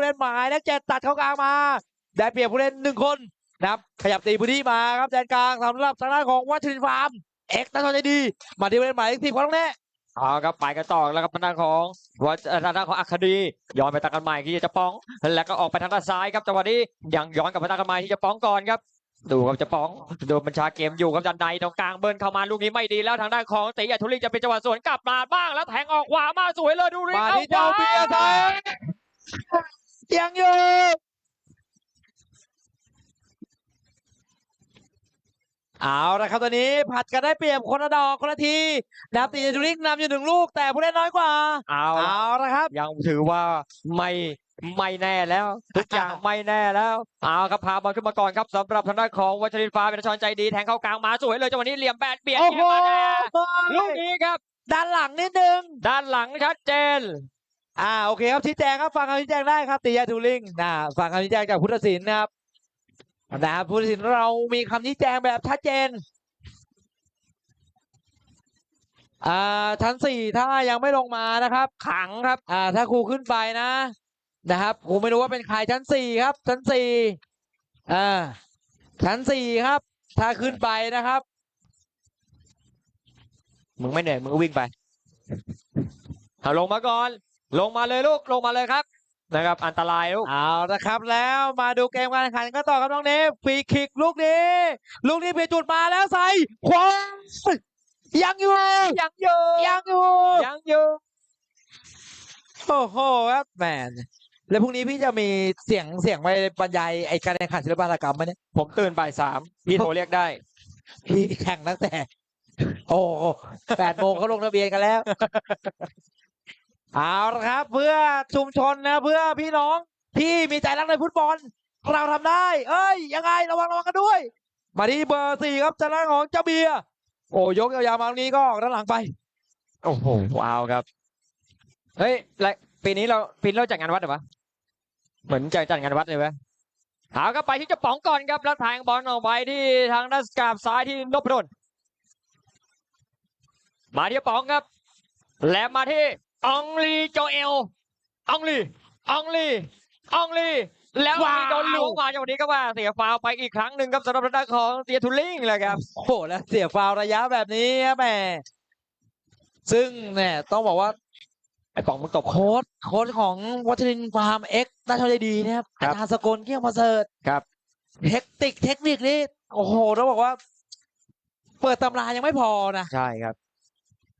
ผู้เล่นหมายเลขเจ็ดตัดเข้ากลางมา ได้เปรียบผู้เล่นหนึ่งคนนะครับ ขยับตีพื้นที่มาครับแดนกลางสำหรับทางด้านของวัชรินทร์ฟาร์มเอ็กซ์นัทใจดี มาที่ผู้เล่นหมายเลขสิบของน้องแน่เอาครับไปกันต่อแล้วครับทางด้านของวัดเอ่อทางด้านของอัคดีย้อนไปทางกันใหม่ที่จะป้องแล้วก็ออกไปทางด้านซ้ายครับจังหวะนี้ยังย้อนกลับไปทางกันใหม่ที่จะป้องก่อนครับดูครับจะป้องดูบัญชาเกมอยู่ครับจันไดตรงกลางเบิร์นเข้ามาลูกนี้ไม่ดีแล้วทางด้านของตีอัทุลีจะเป็นจังหวะสวนกลับมาบ้างแล้วแทงออกขวามาสวยเลยดูริมาเข้าที่เจ้าขวา ยร์ไทยยังอยู่เอาละครับตอนนี้ผัดกันได้เปรียบคนละดอกคนละทีนะครับตีจูริกนำอยู่หนึ่งลูกแต่ผู้เล่นน้อยกว่า เอาละเอาละครับ ยังถือว่าไม่ไม่แน่แล้ว ทุกอย่างไม่แน่แล้ว เอาครับพาบอลขึ้นมาก่อนครับสำหรับทางด้านของวัชรินทร์ฟ้าเป็นชอนใจดีแทงเข้ากลางมาสวยเลยจังหวะนี้เหลี่ยมแบดเบียดโอ้โหเบียดมาแน่ลูกนี้ครับ ด้านหลังนิดนึง ด้านหลังชัดเจน อ่าโอเคครับชี้แจงครับฟังคำชี้แจงได้ครับตียาทูลิงนะฟังคำชี้แจงจากพุทธศิลป์นะครับนะครับพุทธศิลป์เรามีคำชี้แจงแบบชัดเจนอ่าชั้นสี่ถ้ายังไม่ลงมานะครับ ขังครับอ่าถ้าครูขึ้นไปนะนะครับครูไม่รู้ว่าเป็นใครชั้นสี่ครับ ชั้นสี่อ่าชั้นสี่ครับ ถ้าขึ้นไปนะครับ มึงไม่เหนื่อยมึงก็วิ่งไปเอาลงมาก่อน ลงมาเลยลูกลงมาเลยครับนะครับ อันตรายลูกเอาละครับ แล้วมาดูเกมการแข่งขันกันต่อครับน้องเนฟฟรีคิกลูกนี้ลูกนี้เพียจุดมาแล้วใส่ขวายังอยู่ยังอยู่ยังอยู่ยังอยู่โอ้โหครับแมนแล้วพรุ่งนี้พี่จะมีเสียงเสียงไปบรรยายไอการแข่งขันศิลปหัตถกรรมไหมเนี่ยผมตื่นบ่ายสามพี่โทรเรียกได้ พี่แข่งตั้งแต่ โอ้โหแปดโมงเขาลงทะเบียนกันแล้ว เอาละครับ เพื่อชุมชนนะเพื่อพี่น้องที่มีใจรักในฟุตบอล เราทำได้ เอ้ย ยังไงระวังระวังกันด้วย มาที่เบอร์สี่ครับจากด้านของเจ้าเบียร์โอ้ยกยาวๆมาตรงนี้ก็ด้านหลังไป โอ้โหว้าวครับ เฮ้ยและปีนี้เราปีนี้เราจัดงานวัดเหรอวะเหมือนจะจัดงานวัดเลยเว้ยเอาก็ไปที่เจะป๋องก่อนครับแล้วแทงบอลออกไปที่ทางด้านกราบซ้ายที่นพดลมาที่ป๋องครับ และมาที่ อองลีโจเอลอองลีอองลีอองลี แล้วว้าวมีโดนล้วงมาจังหวะนี้ก็ว่าเสียฟาวล์ไปอีกครั้งหนึ่งครับสำหรับทางด้านของเตียทูลิงเลยครับโอ้โหแล้วเสียฟาวล์ระยะแบบนี้ครับแหมซึ่งเนี่ยต้องบอกว่าไอ้ป๋องมึงตบโค้ดโค้ดของวัชรินทร์ฟาร์มเอ็กซ์น่าชอบใจดีนะครับครัอาบจารย์สกลเกี้ยวประเสริฐครับเทคนิคเทคนิคนี้โอ้โหต้องบอกว่า เปิดตำรายังไม่พอนะ ใช่ครับ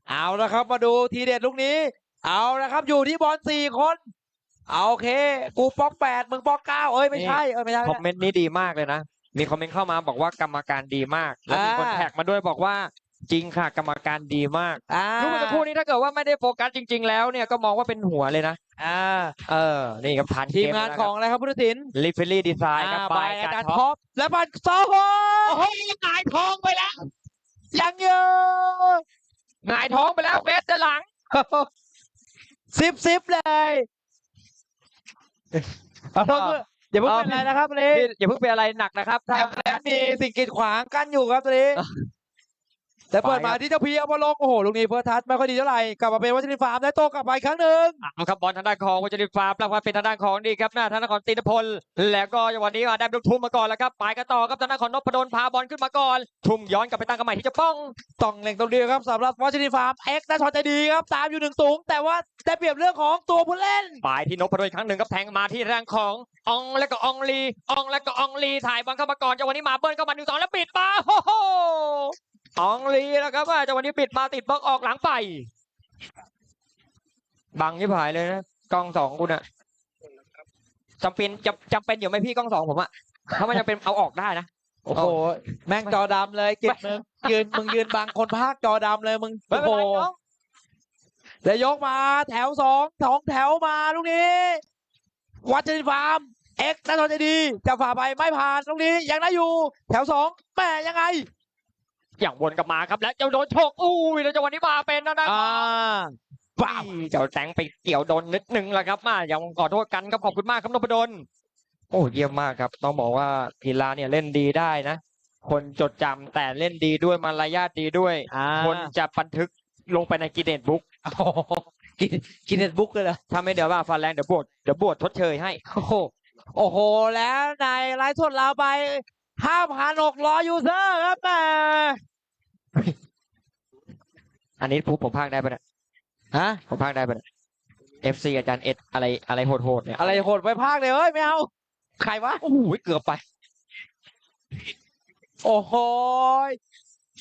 เอาละครับมาดูทีเด็ดลูกนี้ เอาละครับอยู่ที่บอลสี่คนเอาโอเค กูป๊อกแปดมึงป๊อกเก้าเอ้ยไม่ใช่เอ้ยไม่ใช่คอมเมนต์นี้ดีมากเลยนะ มีคอมเมนต์เข้ามาบอกว่ากรรมการดีมาก แล้วมีคนอ่าแท็กมาด้วยบอกว่าจริงค่ะ กรรมการดีมากอ่าลูกเมื่อสักครู่นี้ถ้าเกิดว่าไม่ได้โฟกัสจริง ๆ แล้วเนี่ยก็มองว่าเป็นหัวเลยนะอ่าเออ นี่ครับทานทีมงานของอะไรครับพุทธศิลป์ลิฟเฟอรี่ดีไซน์ครับอ่าบาบายยอาการจารย์ท็อปท็อปและบัตรโซโหโอ้โหหงายท้องไปแล้วยังเยอะหงายท้องไปแล้วเบสด้านหลัง ซิบซิบเลยขอโทษเพื่อนอย่าเพิ่งเอาเป็นไรนะครับตอนนี้พี่อย่าเพิ่งเป็นอะไรหนักนะครับทางแล้มีสิ่งกีดขวางกั้นอยู่ครับตอนนี้อะ แต่เปิดไปคมารับที่เจ้าพีเอามาลงโอ้โหลูกนี้เฟิร์สทัชไม่ค่อยดีเท่าไหร่กลับมาเป็นวัชรินทร์ฟาร์มได้โต้กลับมาอีกครั้งหนึ่งเอาครับบอลทางด้านของวัชรินทร์ฟาร์มปรับมาเป็นทางด้านของนี่ครับหน้าทางด้านของตีนพล แล้วก็จังหวะนี้ก็ได้ลูกทุ่มมาก่อนแล้วครับไปกันต่อครับทางด้านของนพดลพาบอลขึ้นมาก่อน ทุ่มย้อนกลับไปตั้งกันใหม่ที่เจะป้องต้องเล็งตรงเดียวครับสำหรับวัชรินทร์ฟาร์มเอ็กซ์ได้ช็อตใจดีครับตามอยู่หนึ่งสูง แต่ว่าได้เปรียบเรื่องของตัวผู้เล่นไปที่นพดลอีกครั้งหนึ่งครับแทงมาที่ทางของอองและก็อองลีอองและก็อองลีถ่ายบอลเข้ามาก่อนจังหวะนี้มาเบิ้ลเข้ามาหนึ่งสองแล้วปิดมาโอ้โห อองลีแล้วครับว่าจังหวะนี้ปิดมาติดบล็อกออกหลังไป บังยี่ผายเลยนะกล้องสองคุณอะจำเป็นจำจำเป็นอยู่ไหมพี่กล้องสองผมอะถ้ามันจะเป็นเอาออกได้นะโอ้โหแม่งจอดำเลยเก็บมึงยืนมึงยืนบังคนภาคจอดำเลยมึงไม่โอ้เป็นโหไรน้องแล้วยกมาแถวสองสองแถวมาลูกนี้ วัชรินทร์ฟาร์มเอ็กซ์ได้ช็อตใจดีจะฝ่าไปไม่ผ่านตรงนี้ยังได้อยู่ แถวสองแม่ยังไง อย่างวนกลับมาครับ แล้วเจ้าโดนโชกอุ้ยแล้วจังหวะนี้มาเป็นนะนะอ่าป้าเจ้าแตงไปเกี่ยวโดนนิดนึงแหละครับมายังขอโทษกันครับขอบคุณมากครับนพดลโอ้เยี่ยมมากครับ ต้องบอกว่ากีฬาเนี่ยเล่นดีได้นะ คนจดจำแต่เล่นดีด้วยมารยาทดีด้วยอ่าคนจะบันทึกลงไปในกินเนสบุ๊กโอ้โหกินกินเน็ตบุ๊กเลยเหรอถ้าไม่เดี๋ยวว่าฟันแรงเดี๋ยวบวชเดี๋ยวบวชทดเชยให้ โอ้โหโอ้โหแล้วในไลฟ์สดเราไป ห้าพันหกร้อยยูเซอร์ครับแหม่อันนี้พูผมพากได้ปะเนี่ยฮะ ผมพากได้ปะเนี่ย FC อาจารย์เอ็ดอะไรอะไรโหดๆเนี่ยอะไรโหดไปภาคเลยเอ้ยไม่เอาใครวะโอ้โหเกือบไป โอ้โหย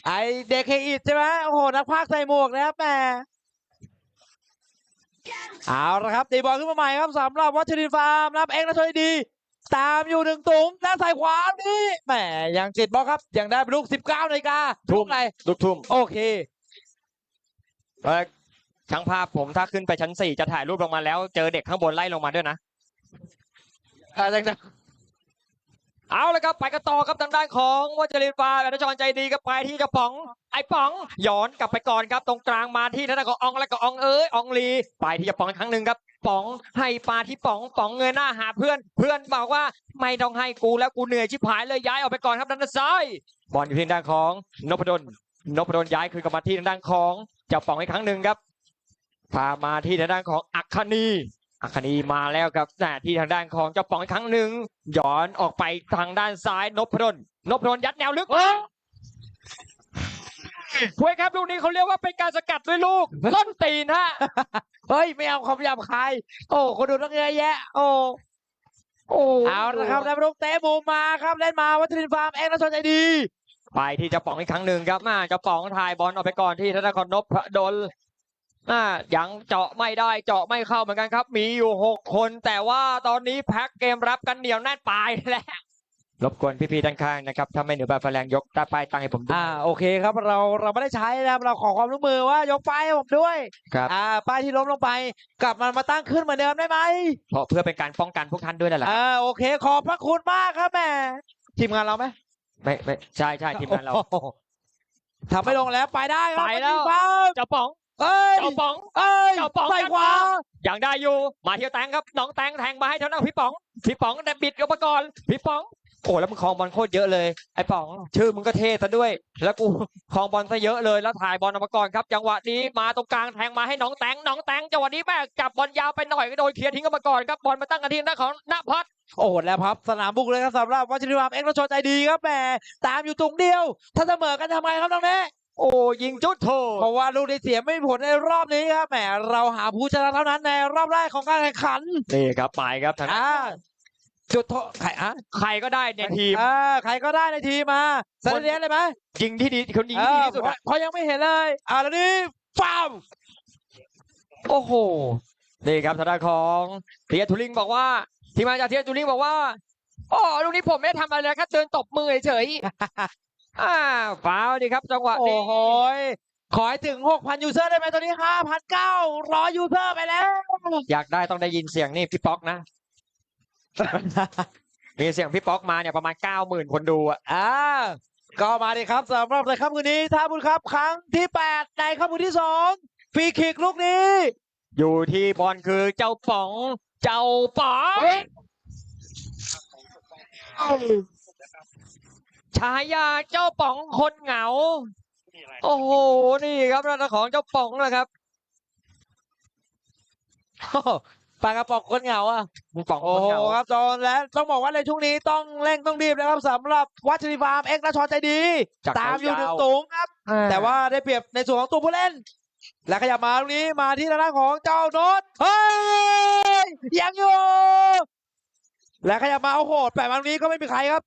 ไอเด็กเคอิดใช่ไหมโอ้โหนักพากย์ใส่หมวกนะครับแหม่เอาละครับตีบอลขึ้นมาใหม่ครับสำหรับวัชรินทร์ฟาร์มนะครับเอ็กซ์นะช่วยดี ตามอยู่หนึ่งตุงด้านซ้ายขวานี่แหมยังติดบอลครับ ยังได้เป็นลูกสิบเก้านาฬิกาทุ่ทุมกไหนลูกทุ่มโอเคเออช่างภาพผมถ้าขึ้นไปชั้นสี่จะถ่ายรูปลงมาแล้ว เจอเด็กข้างบนไล่ลงมาด้วยนะอาจารย์เอาละครับไปกันต่อครับทางด้านของวัชรินทร์ฟาร์มและนชรใจดีก็ไปที่เจะป๋อง ไอ้ป๋องย้อนกลับไปก่อนครับ ตรงกลางมาที่ทางด้านของอองและก็อองเอ้ยอองลี ไปที่เจะป๋องอีกครั้งหนึ่งครับ ป๋อง ให้ปลาที่ป๋องป๋องเงยหน้าหาเพื่อน เพื่อนบอกว่าไม่ต้องให้กูแล้วกูเหนื่อยชิบหายเลยย้ายออกไปก่อนครับด้านซ้ายบอลอยู่ที่ทางด้านของนพดลนพดลย้ายคืนกลับมาที่ทางด้านของเจ้าป๋องอีกครั้งหนึ่งครับ พามาที่ทางด้านของอัคคณีอัคคณีมาแล้วครับแต่ที่ทางด้านของเจ้าป๋องอีกครั้งหนึ่งย้อนออกไปทางด้านซ้ายนพดลนพดลยัดแนวลึก เว้ยครับลูกนี้เขาเรียกว่าเป็นการสกัดด้วยลูกต้นตีนฮะเฮ้ยไม่เอาคำหยาบคาย โอ้คนดูต้องเยอะแยะ โอ้โอ้เอาละครับได้ลูกเตะมุมมาครับเล่นมาวัชรินทร์ฟาร์มเอ็กซ์นะชนใจดีไปที่เจะป๋องอีกครั้งหนึ่งครับมาเจะป๋องถ่ายบอลออกไปก่อนที่ธนาคารนพดลอ่ายังเจาะไม่ได้เจาะไม่เข้าเหมือนกันครับ มีอยู่หกคน แต่ว่าตอนนี้แพ็กเกมรับกันเหนียวแน่นปลายแล้ว รบกวนพี่ๆด้านข้างนะครับถ้าไม่เหนือแบบแรงยกตาป้ายตั้งให้ผมด้วยอ่าโอเคครับเราเราไม่ได้ใช้นะครับเราขอความร่วมมือว่ายกป้ายให้ผมด้วยครับอ่าป้ายที่ล้มลงไป กลับมันมาตั้งขึ้นเหมือนเดิมได้ไหมเพราะเพื่อเป็นการป้องกันพวกท่านด้วยนั่นแหละครับอ่าโอเค ขอบพระคุณมากครับแหม่ทีมงานเราไหมไม่ไม่ใช่ใช่ทีมงานเราโอ้โหทำไม่ลงแล้วไปได้ครับไปแล้ววัชรินทร์ฟาร์มเจ้าป๋องเอ้ยเจ้าป๋องเอ้ยเจ้าป๋องใส่ขวายังได้อยู่มาเที่ยวแตงครับน้องแตงแทงมาให้ทางด้านพี่ป๋องพี่ป๋องแต่บิดอุปกรณ์พี่ป๋อง โอ้แล้วมึงคลองบอลโคตรเยอะเลยไอ้ป๋อง ชื่อมึงก็เท่ซะด้วย แล้วกูคลองบอลซะเยอะเลยแล้วถ่ายบอลออกมาก่อนครับ จังหวะนี้มาตรงกลางแทงมาให้น้องแตงน้องแตงจังหวะนี้แม่จับบอลยาวไปหน่อยก็โดนเคลียร์ทิ้งกันมาก่อนครับบอลมาตั้งกันที่หน้านของณพัฒน์โอ้โหแล้วครับสนามบุกเลยครับสำหรับวัชรินทร์ฟาร์มเอ็กซ์นะชนใจดีครับแหม่ตามอยู่ตรงเดียว ถ้าเสมอกันทำไงครับน้องเน่โอ้ยิงจุดโทเพราะว่าลูกที่เสียไม่มีผลในรอบนี้ครับแหมเราหาผู้ชนะเท่านั้นในรอบแรกของการแข่งขันนี่ครับไปครับทางด้านอ่า จุดโทษใครอะใครก็ได้ในทีมอ่าใครก็ได้ในทีมมาซาเลียนเลยไหมยิงที่ดีคนยิงเอที่ดีอที่สุดเพราะอะเพราะยังไม่เห็นเลย อ่าแล้วนี่ฟาวโอ้โหนี่ครับทางด้านของเทียทูลิงบอกว่า ทีมงานจากเทียทูลิงบอกว่าอ๋อลูกนี้ผมไม่ได้ทำอะไรเลยแค่เดินตบมือเฉยๆอ่าฟาวดีครับจังหวะโอ้นี้โหยขอให้ถึง 6,000 ยูเซอร์ได้ไหมตอนนี้ 5,900 ยูเซอร์ไปแล้ว อยากได้ต้องได้ยินเสียงนี่พี่ป๊อกนะ มีเสียงพี่ป๊อกมาเนี่ยประมาณเก้าหมื่นคนดูอะอ่าก็มาดิครับสำหรับในค่ำคืนนี้ท่าบุญครับครั้งที่8ในค่ำคืนที่2ฟรีคิกลูกนี้ อยู่ที่บอลคือเจ้าป๋อง เจ้าป๋องฉายาเจ้าป๋องคนเหงา โอ้โหนี่ครับด้านของเจ้าป๋องนะครับ โอ้โหปากกระป๋องคนเหงาอะป๋องโอ้คนโหเหงาครับจอนและต้องบอกว่าในช่วงนี้ต้องเร่งต้องรีบนะครับสำหรับวัชรีฟาร์มเอ็กซ์นชรใจดีจากตามอยู่หนึ่งยาวสูงครับ แต่ว่าได้เปรียบในส่วนของตัวผู้เล่น และขยับมาตรงนี้มาที่ทางด้านของเจ้าโนตเฮ้ยยังอยู่ และขยับมาโอ้โหแปะมาตรงนี้ก็ไม่มีใครครับ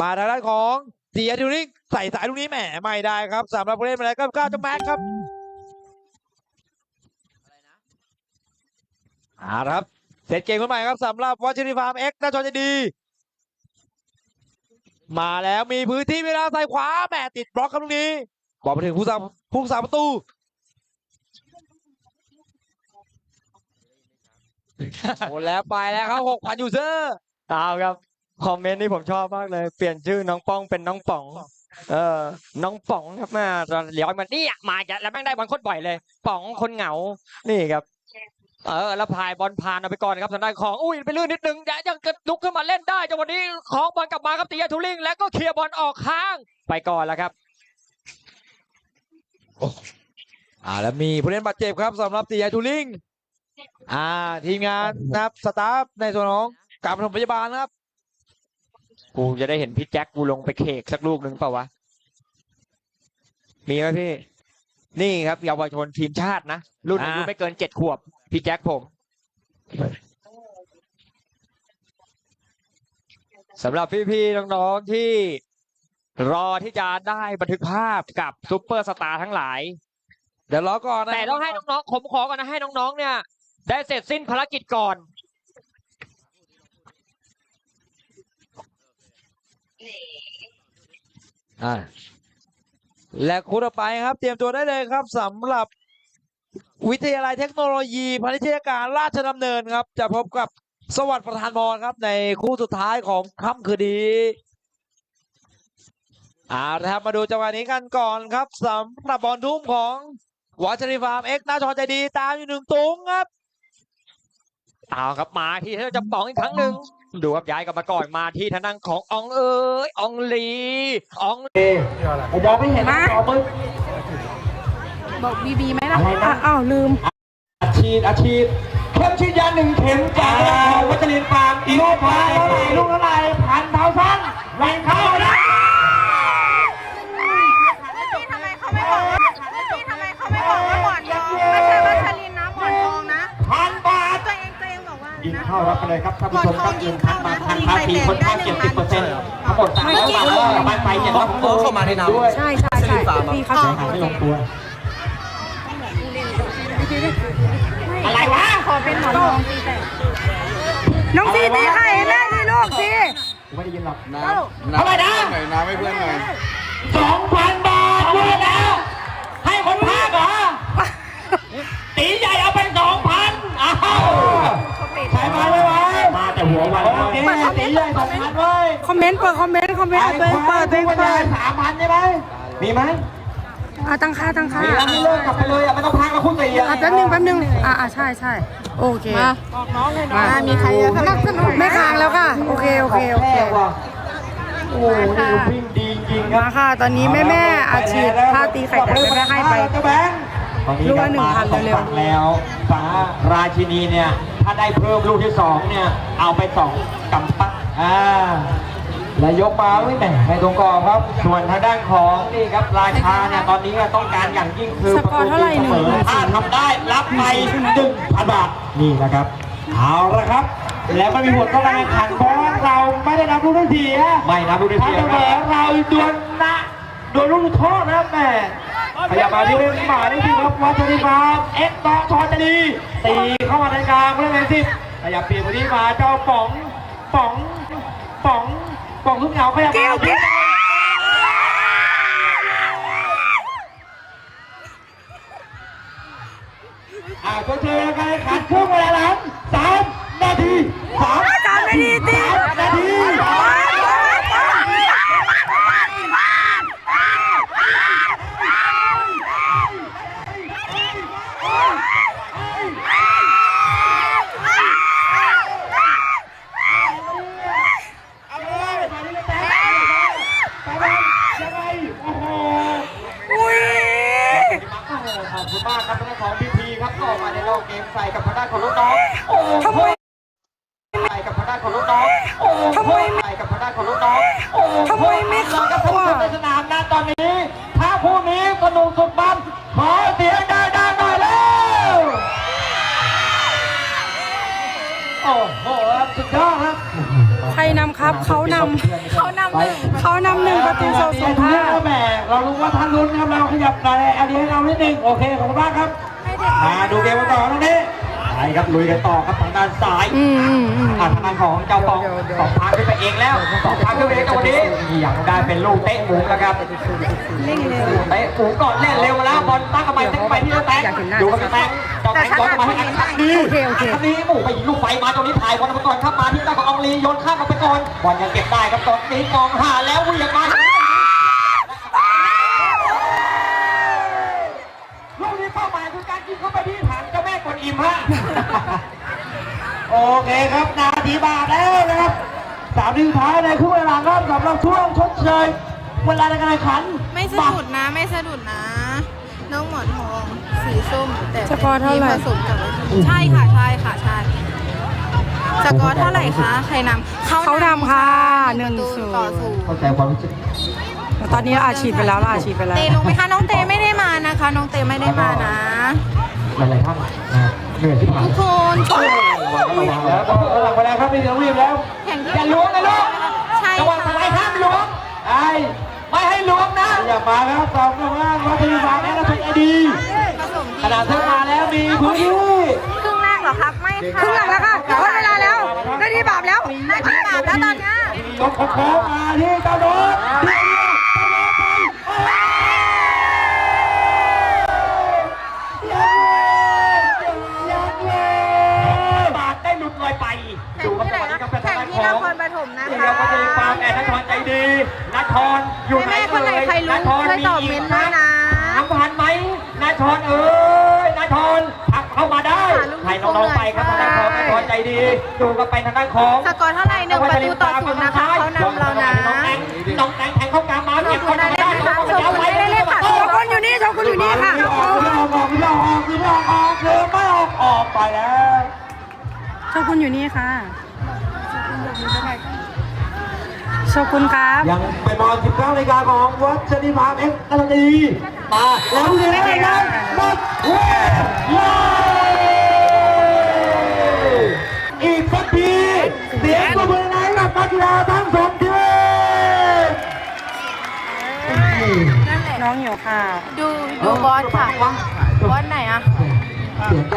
มาทางด้านของเสียทิวริงใส่สายตรงนี้แหมไม่ได้ครับสำหรับผู้เล่นมาแล้วก็ก้าวจะแม็กครับ เอาละครับเสร็จเกมขึ้นใหม่ครับสำหรับวัชรีฟาร์มเอ็กซ์น่าชนจะดี มาแล้วมีพื้นที่เวลาใส่ขวาแหมติดบล็อกครับตรงนี้บอลมาถึงผู้สาผู้สาประตูโอ้แล้วไปแล้วครับหกพันยูเซอร์เอาครับคอมเมนต์นี้ผมชอบมากเลย เปลี่ยนชื่อน้องป้องเป็นน้องป๋อง เออ น้องป๋องครับแม่เลี้ยวมานี่มาจะแล้วแม่งได้บอลโคตรบ่อยเลย ป๋องคนเหงา นี่ครับ เออแล้วพายบอลผ่านเอาไปก่อนครับทางด้านของอุ้ยไปลื่นนิดนึงอย่ายังกระลุกขึ้นมาเล่นได้จังหวะนี้ของบอลกลับมาครับตียาทุลิงแล้วก็เคลียร์บอลออกข้าง ไปก่อนแล้วครับอ่าแล้วมีผู้เล่นบาดเจ็บครับสำหรับตียาทูลิงอ่า ทีมงานนะครับสตาฟในส่วนของการปฐมพยาบาลนะครับกูจะได้เห็นพี่แจ็คกูลงไปเคกสักลูกหนึ่งเปล่าวะมีไหมพี่ นี่ครับเยาวชนทีมชาตินะรุ่นอายุอ่าไม่เกินเจ็ดขวบ พี่แจ็คผมสำหรับพี่ๆน้องๆที่รอที่จะได้บันทึกภาพกับซุปเปอร์สตาร์ทั้งหลาย เดี๋ยวรอก่อนนะแต่ต้องให้น้องๆผมขอก่อนนะให้น้องๆเนี่ย ได้เสร็จสิ้นภารกิจก่อนอ่าและคู่ต่อไปครับ เตรียมตัวได้เลยครับสำหรับ วิทยาลัยเทคโนโลยีพาณิชยการราชดำเนินครับ จะพบกับสวัสดิ์ประธานพรครับ ในคู่สุดท้ายของค่ำคืนนี้อ่านะครับมาดูจังหวะนี้กันก่อนครับสำหรับบอลทุ่มของวัชรีฟาร์มเอ็กซ์นาชอนใจดีตามอยู่หนึ่งตุงครับเอาครับมาที่เราจะป๋องอีกครั้งหนึ่งดูครับย้ายกลับมาก่อนมาที่ทางด้านของอองเอ๋ยอองลีอองผมมองไม่เห็นมาต่อปึ๊บ บอกบีบีไหมล่ะอะอ้าวลืม อาชีพอาชีพเข็มฉีดยาหนึ่งเข็มจากของวัชรินฟาร์มอีกลูกพันเท่าไหร่ลูกเท่าไหร่พันเท่าสั้นแรงเข้านะพี่ทำไมเขาไม่บอกว่าพี่ทำไมเขาไม่บอกว่าหมอนทองไม่ใช่วัชรินนะหมอนทองนะพันบาท ตัวเองตัวเองบอกว่าอะไรยิงนะ เข้ารับไปเลยครับท่านผู้ชมครับหนึ่งพันบาททางภาคีคนเข้าเจ็ดสิบเปอร์เซ็นต์ทั้งหมดสามร้อยบาทก็ไปไปเจ็ดร้อยเข้ามาในนามด้วยใช่ใช่ใช่พี่เขาจะหาไม่ลงตัว อะไรวะขอเป็นหมอนทองตีแต่น้องซีตีไข่แม่ทีลูกซีไม่ได้ยินหรอกน้ำเท่าไหร่นะหน่อยน้ำให้เพื่อนหน่อยสองพันบาทด้วยแล้วให้คนพากเหรอตีใหญ่เอาไปสองพันอ้าวใครมาไม่ไหวมาแต่หัววันโอเคตีใหญ่สองพันเว้ยคอมเมนต์เปิดคอมเมนต์คอมเมนต์ตัวเองเปิดตัวเองเปิดสามพันใช่ไหมมีไหม อะตั้งค่าตั้งค่ามีแล้วไม่เลิกกลับไปเลยอะไม่ต้องพากแล้วคุณตีอะอะแป๊บนึงแป๊บนึงอะอะใช่ใช่โอเคมาบอกน้องเลยน้องมีใครสนับสนุนไม่ค้างแล้วค่ะ โอเคโอเคโอเคแรกว่ะโอ้โหนี่วิ่งดีจริงคมารับค่ะ ตอนนี้แม่แม่ๆอาชีพค่าตีไข่แตกแม่แม่ๆให้ไปเจ้าแบงค์ตอนนี้ลูกละ1,000มาสองเร็วๆฝั่งแล้วฟ้าราชินีเนี่ย ถ้าได้เพิ่มลูกที่สองเนี่ย เอาไปสองกำปั้นอ่า แล้วยกมาไม่แหม่ในตรงกรอบครับ ส่วนทางด้านของนี่ครับราชาเนี่ยตอนนี้ต้องการอย่างยิ่งคือสกอร์เท่าไหร่ประตูตีเสมอหนึ่งถ้าทำได้รับไปหนึ่งพันบาทนี่นะครับเอาละครับ แล้วไม่มีผลต่อการแข่งขันเพราะว่าเราไม่ได้นับลูกได้เสียไม่นับลูกได้เสียถ้าเสมอเราดวลนะดวลลูกจุดโทษนะครับแม่ขยับมาที่เล่นหมาได้ดีครับวัชริบาลเอ็กซ์ต่อชอจะดีตีเข้ามาในกลางเพื่อนเลยสิขยับเปลี่ยนไปที่มาเจ้าป๋องป๋องป๋อง ป๋องทุกเหงาขยับมาที่อ่าก็เจอการแข่งขันช่วงเวลาหลังสามนาที ครนำครับ เขานำเขานำหนึ่งเขานำหนึ่งประตูโซโซท่าห้าแหมเรารู้ว่าท่านลุ้นครับเราขยับในอันนี้ให้เรานิดนึงโอเคขอบคุณมากครับมาดูเกมกันต่อตรงนี้ไปครับลุยกันต่อครับทางด้านซ้ายอืมอืมอืมทางด้านของเจ้าปองสองทางขึ้นไปเองแล้วสองทางขึ้นไปเองกับวันนี้ยังได้เป็นลูกเตะหมูแล้วครับเร่งเร็วเตะหมูก่อนเล่นเร็วมาแล้วบอลตั้งกลับไปตั้งไปที่เจ้าแตงอยู่กับเจ้าแตงเจ้าแตงย้อนกลับมาให้อันคันดีโอเคโอเคอันนี้หมูไปยิงลูกไฟมาตรงนี้ถ่ายบอลมาก่อนครับมา ที่เจ้าของอองลีโยนข้ามออกไปก่อนบอลยังเก็บได้ครับตอนนี้มองหาแล้วเหวี่ยงมาลูกนี้เป้าหมายคือการยิงเข้าไปที่ฐานเจ้าแม่กวนอิมฮะโอเคครับนาทีบาทแล้วนะครับสามนาทีสุดท้ายในครึ่งเวลาครับสำหรับช่วงชดเชยเวลาในการแข่งขันไม่สะดุดนะไม่สะดุดนะ น้องหมอนทองสีส้มแต่สกอร์เท่าไหร่ผสมกับใช่ค่ะใช่ค่ะใช่ สกอร์เท่าไหร่คะ ใครนำเขานำค่ะหนึ่งประตูหนึ่งศูนย์ ต่อศูนย์เข้าใจความรู้สึกตอนนี้อาชีพไปแล้วล่ะอาชีพไปแล้ว เตลงไหมคะน้องเตไม่ได้มานะคะ น้องเตไม่ได้มานะ หลายๆท่านนะครับเหนื่อยที่ผ่านทุกคนระวังแล้วเออหลังไปแล้วครับนี่ต้องรีบแล้วแข่งที่อย่าล้วงนะลูกใช่ระวังค่ะอะไรห้ามล้วงไอ้ไม่ให้ล้วงนะอย่ามาครับสองข้างล่างวัดที่ฟังแล้วถูกไอดีผสมขนาดเธอมาแล้วมีพื้นที่ครึ่งแรกเหรอครับไม่ค่ะครึ่งหลังแล้วค่ะหมดเวลาแล้วได้ ที่บาปแล้วได้ที่บาปแล้วตอนนี้ยกโค้งมาที่เจ้าโดดที่บาทได้หลุดลอยไปแข่ดูงครับที่ไหนจังหวะนี้ครับเป็นแข่งทางที่นของครปฐมนะเดีคะยวก็จะฟาร์มแอนนัทรใจดีนัทรอยู่ไหนแม่ๆคนไหนใครรู้ช่วยตอบเมนต์ด้ำผ่านไหมนัทรเอ้ยนัทรทักเข้ามาได้ให้น้องๆไปครับทาง ด้านของนัทรใจดีดูกันไปทางด้านของสกอร์เท่าไหร่หนึ่งประตูต่อศูนย์นะคะเขานำเรานะน้องแตงน้องแตงแทงเข้ากลางมาเก็บเข้ามาได้ขอบคุณนะคะขอบคุณได้เลยค่ะโชกุนอยู่นี่โชกุนอยู่นี่ค่ะออกคือออกออกคือออกคือออกออกคือไม่ออกออกไปแล้วโชกุนอยู่นี่ค่ะโชกุนครับ ยังไปบอล19นาฬิกาของวัดชนิพามเอ็กซ์อัลตีมาแล้วผู้ชนะได้ครับหมดเวลา องอยู่ค่ะดูดูบอสค่ะบอสไหนอะ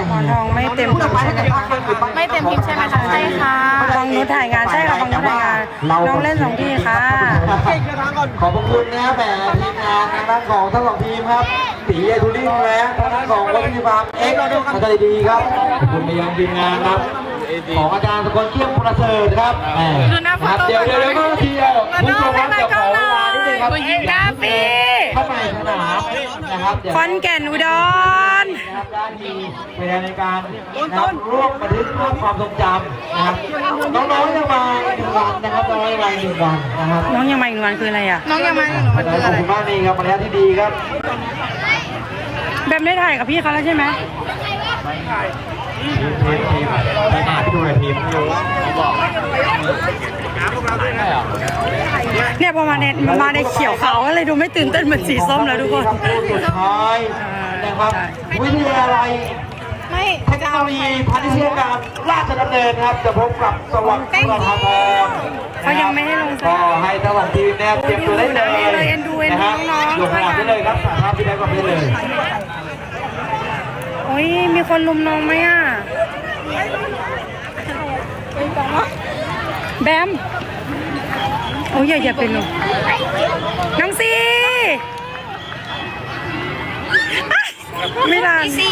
หมอนทองไม่เต็มทีมใช่ไหมคะไม่เต็มทีมใช่ไหมคะใช่ค่ะบางนุชถ่ายงานใช่ค่ะบางนุชถ่ายงานน้องเล่นสองที่ค่ะขอบพระคุณนะครับแหมทีมงานทางด้านของทั้งสองทีมครับตีเอทูริงและทางด้านของวัดชนิพามเอ็กซ์อัลตีดีครับขอบคุณไปยังทีมงานครับของอาจารย์สกลเที่ยงประเสริฐครับแหมดูหน้าครับโฟโต้เดี๋ยวเดี๋ยวเดี๋ยวก็เที่ยวมาคุณน้ผู้องชมครับให้มาเดี๋ยวขอเวลานิดนึงครับกาฟีเข้าไปสนาม นะครับเดี๋ยวคอนแก่นอุดรนะครับด้านมีพยานในการนะครับร่วมบันทึกภาพความทรงจำนะครับน้องๆจะมาอีกหนึ่งวันนะครับน้องๆจะมาอีกหนึ่งวันนะครับน้องยังมาอีกหนึ่งวันคืออะไรอะน้องยังมาหนูมันขคือออะบไรคุณมากนี่ครับมารยาทที่ดีครับแบมได้ถ่ายกับพี่เขาแล้วใช่ไหมทีมทีมทีมทีมหาที่ดูหน่อยทีมไม่รู้เขาบอก เนี่ยพอมาในมาในเขียวขาวก็เลยดูไม่ตื่นเต้นเหมือนสีส้มแล้วทุกคนสุดท้ายนะครับวิทยาลัยไม่เทคโนโลยีพาณิชยการราชดำเนินครับ จะพบกับสวัสดิ์ประภาพรเขายังไม่ให้ลงสก็นามให้ทั้งสองทีมเนี่ยเตรียมตัวได้เลยเอ็นดูเอ็นดูนะฮะน้องๆลงสนามได้เลยครับสาภาพที่ได้ก็ได้เลยโอ้ยมีคนลุมน้องไหมอะแบมโอ้ยอย่าอย่าเป็นลุมน้องซีไม่ทันซี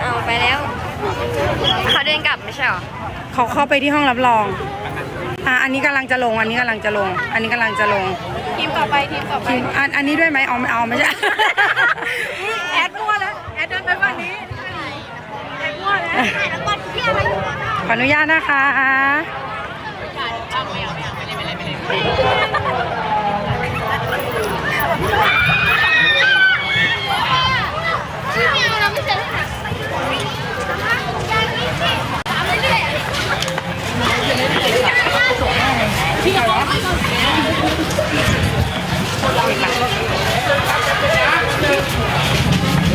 เอาไปแล้ว เขาเดินกลับไม่ใช่หรอเขาเข้าไปที่ห้องรับรองอะอันนี้กำลังจะลง อันนี้กำลังจะลง อันนี้กำลังจะลงทีมต่อไปทีมต่อไปทีมอันอันนี้ด้วยไหมเอาไม่เอาไม่ใช่ แอดมั่วแล้วแอดเดินไปฝั่งนี้แอดมั่วแล้วขออนุญาตนะคะ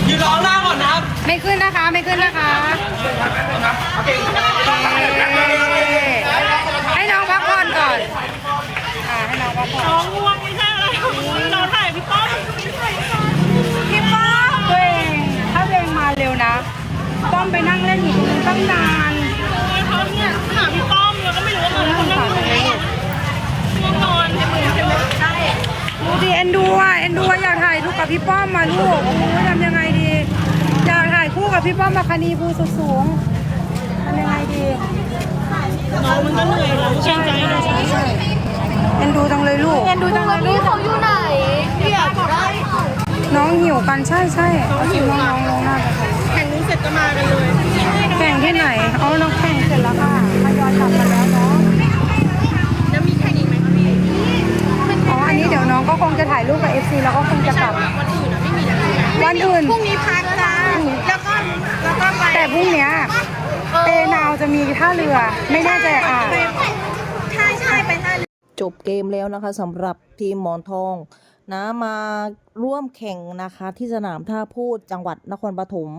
ยืนร้องหน้ามา อมไปนั่งเล่นอยู่ตรงนู้นตั้งนานเขาเนี่ยหาพี่ป้อมแล้วก็ไม่รู้ว่ามาแล้วเขานั่งอยู่ไหนง่วงนอนใช่ไหมใช่ดูดิเอ็นดูอะเอ็นดูอะอยากถ่ายรูปกับพี่ป้อมมาลูกโอ้ยทำยังไงดี อยากถ่ายคู่กับพี่ป้อมมาคณีภูสุดสูงทำยังไงดีน้องมันก็เหนื่อยแล้วเชื่อใจเลยเอ็นดูจังเลยลูกเรียนดูจังเลยลูกเขาอยู่ไหนอยากได้น้องหิวกันใช่ใช่น้องหิวน้องน้องน่าจะแข่งนี้เสร็จ ก็มากันเลย แข่งที่ไหนอ๋อน้องแข่งเสร็จแล้วค่ะทยอยกลับมาแล้วเนาะแล้วมีแข่งอีกไหมคะพี่อ๋ออันนี้เดี๋ยวน้องก็คงจะถ่ายรูปกับเอ FC แล้วก็คงจะกลับ วันอื่นวันอื่น พรุ่งนี้พักจ้าแล้วก็แล้วก็ไปแต่พรุ่งเนี้ยเตนาวจะมีท่าเรือ ไม่แน่ใจอะ ใช่ใช่ไปท่าเรือจบเกมแล้วนะคะสำหรับทีมหมอนทองนะมาร่วมแข่งนะคะที่สนามท่าพูดจังหวัดนครปฐม